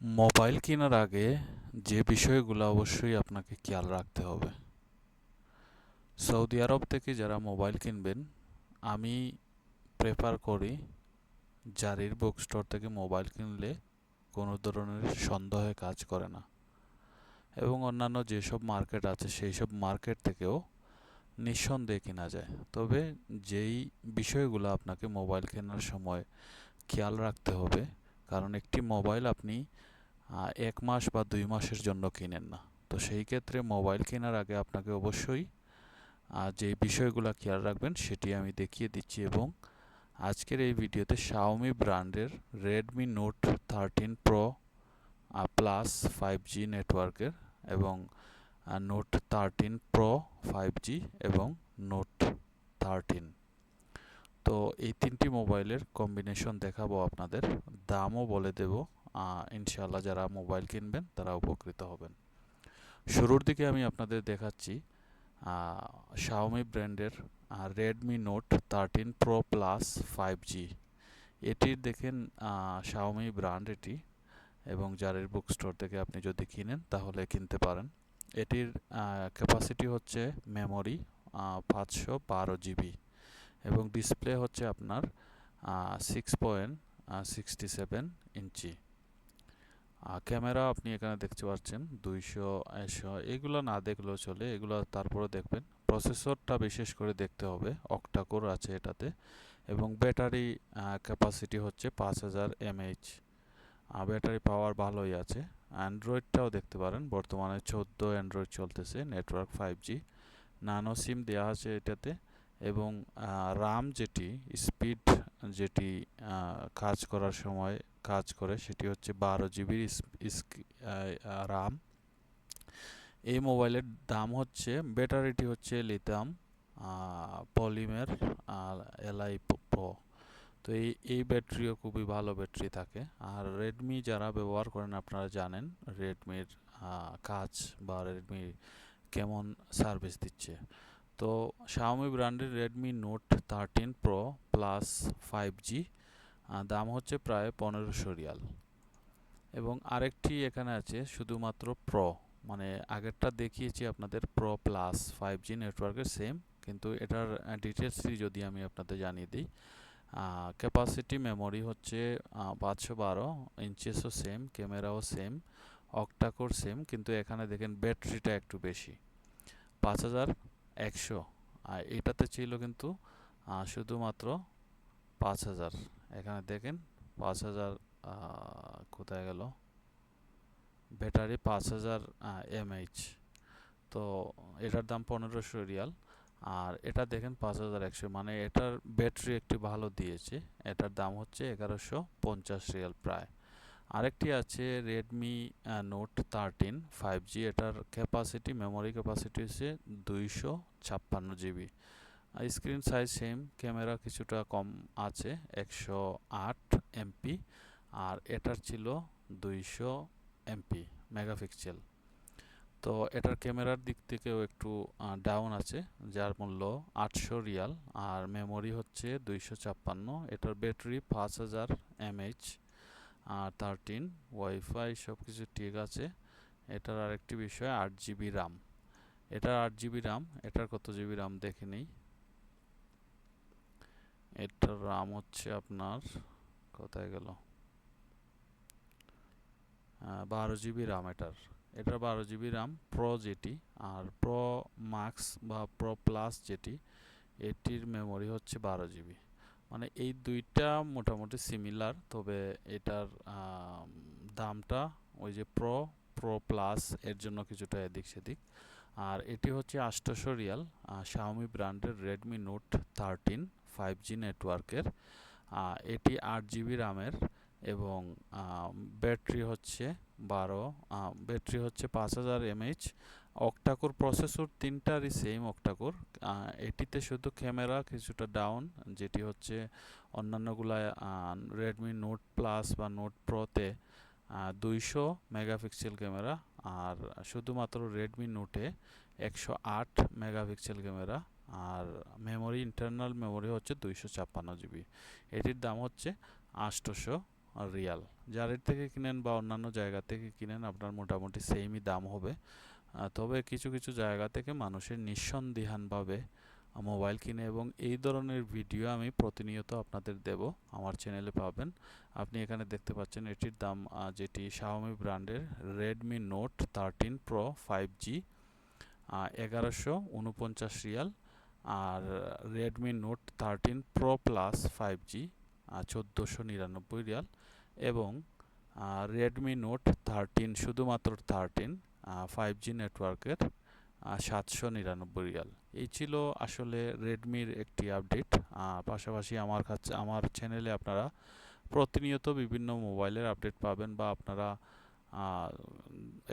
Mobile কেনার আগে যে বিষয়গুলো অবশ্যই আপনাকে খেয়াল রাখতে হবে। সৌদি আরব থেকে যারা মোবাইল কিনবেন, আমি প্রেফার করি জারির বুক স্টোর থেকে মোবাইল কিনলে কোনো ধরনের সন্দেহে কাজ করে না। এবং অন্যান্য যেসব মার্কেট আছে সেই সব মার্কেট থেকেও নিঃসন্দেহে কেনা যায়। তবে যেই বিষয়গুলো আপনাকে মোবাইল কেনার সময় খেয়াল রাখতে হবে, কারণ একটি মোবাইল আপনি এক মাস বা দুই মাসের জন্য কিনেন না। তো সেই ক্ষেত্রে মোবাইল কেনার আগে আপনাকে অবশ্যই যে বিষয়গুলো খেয়াল রাখবেন সেটি আমি দেখিয়ে দিচ্ছি এবং আজকের এই ভিডিওতে শাওমি ব্র্যান্ডের Redmi note thirteen pro plus five G নেটওয়ার্কের এবং note thirteen pro five G এবং নোট থার্টিন তো এই তিনটি মোবাইলের কম্বিনেশন দেখাবো আপনাদের, দামও বলে দেব ইনশাল্লাহ যারা মোবাইল কিনবেন তারা উপকৃত হবেন। শুরুর দিকে আমি আপনাদের দেখাচ্ছি শাওমি ব্র্যান্ডের Redmi note thirteen pro plus five G এটির দেখেন শাওমি ব্র্যান্ড এটি এবং জারের বুক স্টোর থেকে আপনি যদি কিনেন তাহলে কিনতে পারেন। এটির ক্যাপাসিটি হচ্ছে মেমোরি পাঁচশো বারো জিবি এবং ডিসপ্লে হচ্ছে আপনার six point sixty seven inch. Camera আপনি এখানে দেখতে পাচ্ছেন, দুইশো, একশো, এগুলো না দেখলেও চলে, এগুলো তারপরে দেখবেন। প্রসেসরটা বিশেষ করে দেখতে হবে, অক্টাকোর আছে এটাতে, এবং ব্যাটারি ক্যাপাসিটি হচ্ছে পাঁচ হাজার এমএইচ। ব্যাটারি পাওয়ার ভালোই আছে। অ্যান্ড্রয়েডটাও দেখতে পারেন, বর্তমানে চোদ্দ অ্যান্ড্রয়েড চলতেছে নেটওয়ার্ক ফাইভ জি নানো সিম দেওয়া আছে এটাতে, এবং রাম যেটি স্পিড যেটি কাজ করার সময় কাজ করে সেটি হচ্ছে বারো জিবির রাম এই মোবাইলের দাম হচ্ছে, ব্যাটারিটি হচ্ছে লিতাম পলিমের এলআই প্রো তো এই এই ব্যাটারিও খুবই ভালো ব্যাটারি থাকে। আর রেডমি যারা ব্যবহার করেন আপনারা জানেন রেডমির কাজ বা রেডমি কেমন সার্ভিস দিচ্ছে। তো শাওমি ব্র্যান্ডের Redmi note thirteen pro plus five G দাম হচ্ছে প্রায় পনেরোশো রিয়াল। এবং আরেকটি এখানে আছে শুধুমাত্র প্রো মানে আগেরটা দেখিয়েছি আপনাদের প্রো প্লাস ফাইভ জি নেটওয়ার্কের সেম কিন্তু এটার ডিটেলসটি যদি আমি আপনাদের জানিয়ে দিই ক্যাপাসিটি মেমোরি হচ্ছে পাঁচশো বারো ইঞ্চেসও সেম ক্যামেরাও সেম অক্টাকোর সেম কিন্তু এখানে দেখেন ব্যাটারিটা একটু বেশি। পাঁচ হাজার একশো। আর এটাতে ছিল কিন্তু শুধুমাত্র পাঁচ হাজার। এখানে দেখেন, পাঁচ হাজার কোথায় গেল? ব্যাটারি পাঁচ হাজার এমএইচ। তো এটার দাম পনেরোশো রিয়াল। আর এটা দেখেন পাঁচ হাজার একশো। মানে এটার ব্যাটারি একটি ভালো দিয়েছে। এটার দাম হচ্ছে এগারোশো পঞ্চাশ রিয়াল প্রায়। আরেকটি আছে Redmi note thirteen five G এটার ক্যাপাসিটি মেমোরি ক্যাপাসিটি হচ্ছে দুইশো ছাপ্পান্ন GB screen size same camera কিছুটা কম আছে, একশো আট এমপি আর এটার ছিল দুইশো এমপি মেগাপিক্সেল তো এটার ক্যামেরার দিক থেকেও একটু ডাউন আছে, যার মূল্য আটশো রিয়াল, আর মেমোরি হচ্ছে দুইশো ছাপ্পান্ন। এটার ব্যাটারি পাঁচ হাজার এমএইচ আর থার্টিন ওয়াইফাই সব কিছু ঠিক আছে। এটার আরেকটি বিষয়, আট জিবি রাম এটার আট জিবি রাম এটার কত জিবি রাম দেখে নেই। এটার রাম হচ্ছে আপনার, কোথায় গেল? বারো জিবি রাম এটার। এটার বারো জিবি রাম প্রো যেটি, আর প্রো মাক্স বা প্রো প্লাস যেটি, এটির মেমোরি হচ্ছে বারো জিবি মানে এই দুইটা মোটামুটি সিমিলার তবে এটার দামটা ওই যে প্রো প্রো প্লাস এর জন্য কিছুটা এদিক সেদিক। আর এটি হচ্ছে আষ্টশো রিয়াল শাওমি ব্র্যান্ডের Redmi note thirteen five G নেটওয়ার্কের এটি আট জিবি রামের এবং ব্যাটারি হচ্ছে বারো ব্যাটারি হচ্ছে পাঁচ হাজার এমএইচ অক্টাকোর প্রসেসর তিনটারই সেম অক্টাকোর। এটিতে শুধু ক্যামেরা কিছুটা ডাউন যেটি হচ্ছে অন্যান্যগুলা রেডমি নোট প্লাস বা নোট প্রোতে দুইশো মেগাপিক্সেল ক্যামেরা আর শুধুমাত্র রেডমি নোটে একশো আট মেগাপিক্সেল ক্যামেরা আর মেমোরি ইন্টারনাল মেমোরি হচ্ছে দুইশো ছাপ্পান্ন জিবি। এটির দাম হচ্ছে আটশোশো রিয়াল। যার থেকে কিনেন বা অন্যান্য জায়গা থেকে কিনেন, আপনার মোটামুটি সেমই দাম হবে। তবে কিছু কিছু জায়গা থেকে মানুষের নিঃসন্দিহানভাবে মোবাইল কিনে এবং এই ধরনের ভিডিও আমি প্রতিনিয়ত আপনাদের দেব, আমার চ্যানেলে পাবেন। আপনি এখানে দেখতে পাচ্ছেন এটির দাম যেটি শাওমি ব্র্যান্ডের Redmi note thirteen pro five G এগারোশো উনপঞ্চাশ রিয়াল, আর Redmi note thirteen pro plus five G চোদ্দোশো নিরানব্বই রিয়াল এবং রেডমি নোট থার্টিন শুধুমাত্র থার্টিন ফাইভ জি নেটওয়ার্কের সাতশো নিরানব্বই রিয়াল। এই ছিল আসলে রেডমির একটি আপডেট পাশাপাশি আমার কাছে, আমার চ্যানেলে আপনারা প্রতিনিয়ত বিভিন্ন মোবাইলের আপডেট পাবেন বা আপনারা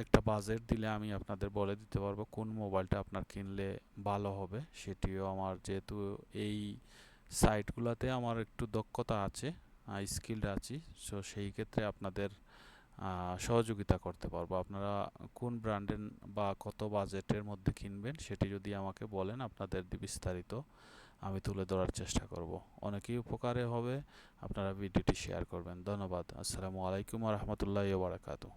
একটা বাজেট দিলে আমি আপনাদের বলে দিতে পারব কোন মোবাইলটা আপনার কিনলে ভালো হবে। সেটিও আমার যেহেতু এই সাইটগুলোতে আমার একটু দক্ষতা আছে স্কিলড আছি সো সেই ক্ষেত্রে আপনাদের সহযোগিতা করতে পারব। আপনারা কোন ব্র্যান্ডের বা কত বাজেটের মধ্যে কিনবেন সেটি যদি আমাকে বলেন, আপনাদের বিস্তারিত আমি তুলে ধরার চেষ্টা করব। অনেকেই উপকারে হবে, আপনারা ভিডিওটি শেয়ার করবেন। ধন্যবাদ। আসসালামু আলাইকুম রহমতুল্লাহ বারাকাতু